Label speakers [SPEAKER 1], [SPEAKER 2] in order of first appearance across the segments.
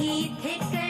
[SPEAKER 1] ही थे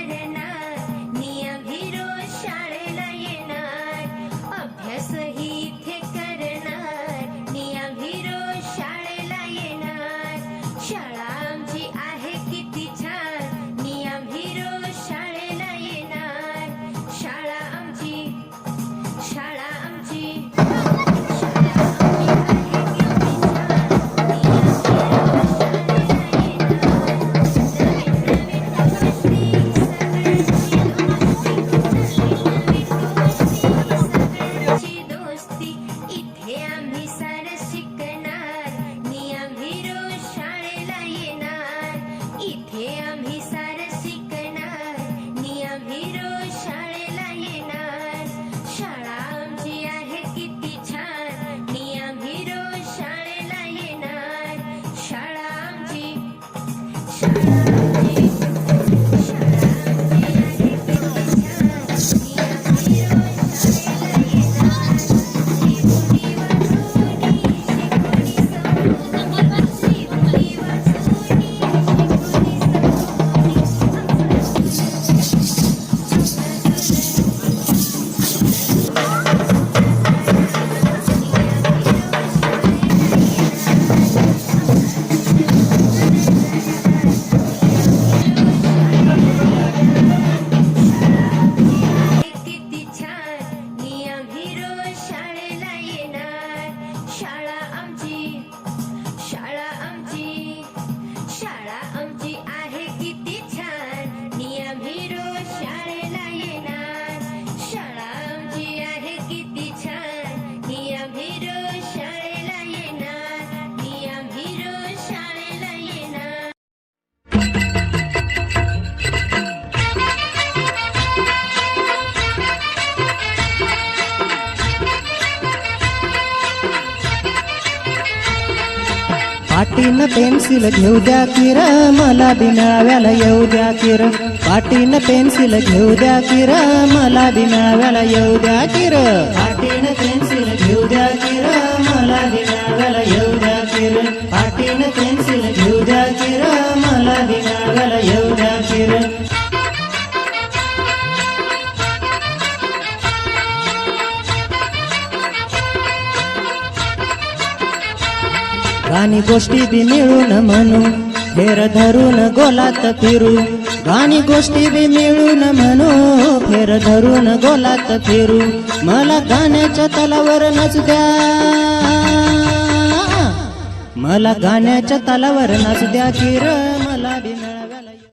[SPEAKER 1] Thank you.
[SPEAKER 2] पाटीन pencil घेऊ द्या किर मला बिनाव्याला येऊ द्या किर. पाटीन पेन्सिल घेऊ द्या किर मला बिनाव्याला येऊ द्या किर. पाटीन गाणी गोष्टी बी मिळून म्हणू फेर धरून गोलात फिरू. गाणी गोष्टी बी मिळून म्हणू फेर धरून गोलात फिरू. मला गाण्याच्या तलावर नाच द्या. मला गाण्याच्या तलावर नाच द्या किरण